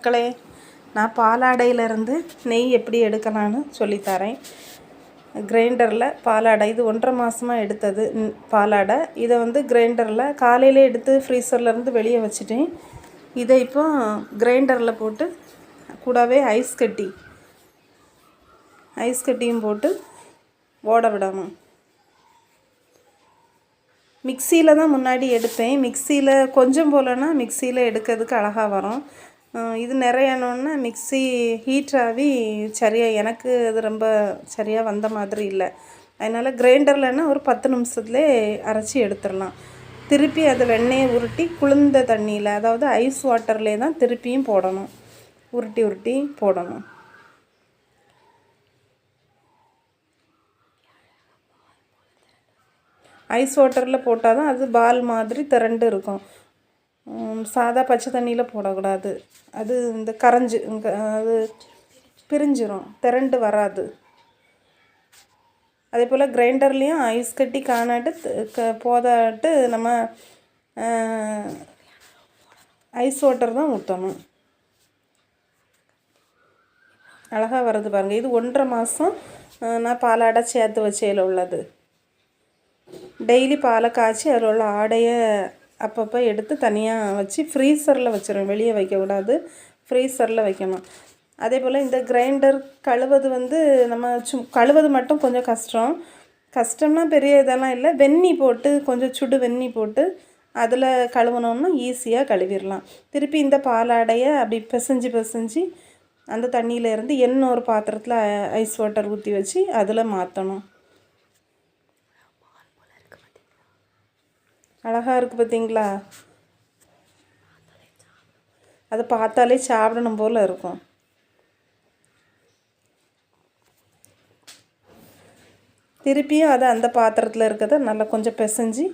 மக்களே நான் பாலாடையிலேருந்து நெய் எப்படி எடுக்கலான்னு சொல்லித்தரேன். கிரைண்டரில் பாலாடை இது ஒன்றரை மாதமாக எடுத்தது பாலாடை. இதை வந்து கிரைண்டரில் காலையில் எடுத்து ஃப்ரீசர்லேருந்து வெளியே வச்சுட்டேன். இதை இப்போ கிரைண்டரில் போட்டு கூடவே ஐஸ் கட்டி ஐஸ் கட்டியும் போட்டு ஓட விடாமல் மிக்சியில் தான் முன்னாடி எடுப்பேன் மிக்சியில் கொஞ்சம் போலன்னா மிக்சியில் எடுக்கிறதுக்கு அழகாக வரும். இது நிறையணுன்னா மிக்சி ஹீட் ஆகி சரியாக எனக்கு அது ரொம்ப சரியாக வந்த மாதிரி இல்லை. அதனால் கிரைண்டர்லன்னா ஒரு பத்து நிமிஷத்துலேயே அரைச்சி எடுத்துடலாம். திருப்பி அதை வெண்ணெயை உருட்டி குளிர்ந்த தண்ணியில் அதாவது ஐஸ் வாட்டர்லே தான் திருப்பியும் போடணும். உருட்டி உருட்டி போடணும். ஐஸ் வாட்டரில் போட்டால் தான் அது பால் மாதிரி திரண்டு இருக்கும். சாதா பச்சை தண்ணியில் போடக்கூடாது. அது இந்த கரைஞ்சி அது பிரிஞ்சிரும் திரண்டு வராது. அதே போல் கிரைண்டர்லேயும் ஐஸ் கட்டி காணாட்டு க- போதாட்டு நம்ம ஐஸ் வாட்டர் தான் ஊற்றணும் அழகாக வருது பாருங்கள் இது ஒன்றரை மாதம் நான் பாலாடை சேர்த்து வச்சையில் உள்ளது. டெய்லி பாலை காய்ச்சி அதில் உள்ள ஆடையை அப்பப்போ எடுத்து தனியாக வச்சு ஃப்ரீசரில் வச்சிடும் வெளியே வைக்கக்கூடாது. ஃப்ரீசரில் வைக்கணும். அதே போல் இந்த கிரைண்டர் கழுவது வந்து நம்ம சு கழுவது மட்டும் கொஞ்சம் கஷ்டம். கஷ்டம்னா பெரிய இதெல்லாம் இல்லை. வெந்நி போட்டு கொஞ்சம் சுடு வெந்நி போட்டு அதில் கழுவுனோம்னா ஈஸியாக கழுவிடலாம் திருப்பி இந்த பாலாடையை அப்படி பிசைஞ்சு பிசைஞ்சு அந்த தண்ணியிலேருந்து இன்னொரு பாத்திரத்தில் ஐஸ் வாட்டர் ஊற்றி வச்சு அதில் மாற்றணும் அழகாக இருக்குது பார்த்தீங்களா அதை பார்த்தாலே சாப்பிடணும் போல் இருக்கும். திருப்பியும் அதை அந்த பாத்திரத்தில் இருக்கிறத நல்லா கொஞ்சம் பிசைஞ்சு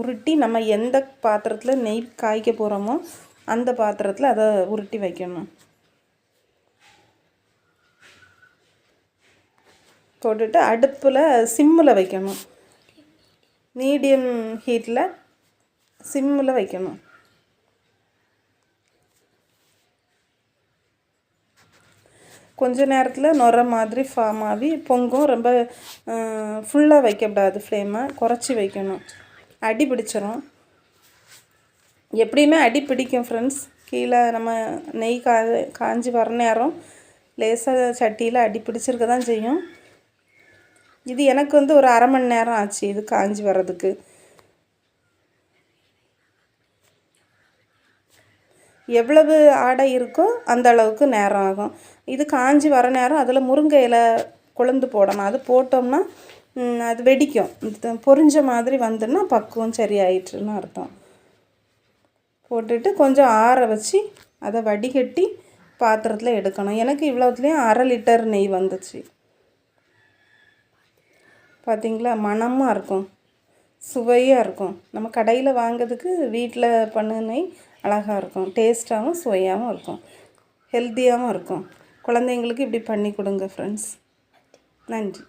உருட்டி நம்ம எந்த பாத்திரத்தில் நெய் காய்க்க போகிறோமோ அந்த பாத்திரத்தில் அதை உருட்டி வைக்கணும். போட்டுட்டு அடுப்பில் சிம்மில் வைக்கணும். மீடியம் ஹீட்டில் சிம்மில் வைக்கணும். கொஞ்ச நேரத்தில் நுர மாதிரி ஃபார்ம் ஆகி பொங்கும். ரொம்ப ஃபுல்லாக வைக்கக்கூடாது ஃப்ளேமை குறைச்சி வைக்கணும். அடி பிடிச்சிரும். எப்படியுமே அடி பிடிக்கும் ஃப்ரெண்ட்ஸ் கீழே நம்ம நெய் கா காஞ்சி வர நேரம் லேசாக சட்டியில் அடி பிடிச்சிருக்க தான் செய்யும். இது எனக்கு வந்து ஒரு அரை மணி நேரம் ஆச்சு இது காஞ்சி வர்றதுக்கு. எவ்வளவு ஆடை இருக்கோ அந்த அளவுக்கு நேரம் ஆகும். இது காஞ்சி வர நேரம் அதில் முருங்கை இலை கொழுந்து போடணும். அது போட்டோம்னா அது வெடிக்கும். பொறிஞ்ச பொரிஞ்ச மாதிரி வந்துன்னா பக்குவம் சரியாயிட்டுன்னு அர்த்தம். போட்டுட்டு கொஞ்சம் ஆற வச்சு அதை வடிகட்டி பாத்திரத்தில் எடுக்கணும். எனக்கு இவ்வளோத்துலேயும் அரை லிட்டர் நெய் வந்துச்சு. பார்த்திங்களா மணமாக இருக்கும். சுவையாக இருக்கும். நம்ம கடையில் வாங்குறதுக்கு வீட்டில் பண்ண நெய் அழகாக இருக்கும் டேஸ்ட்டாகவும் சுவையாகவும் இருக்கும். ஹெல்த்தியாகவும் இருக்கும். குழந்தைங்களுக்கு இப்படி பண்ணி கொடுங்க ஃப்ரெண்ட்ஸ் நன்றி.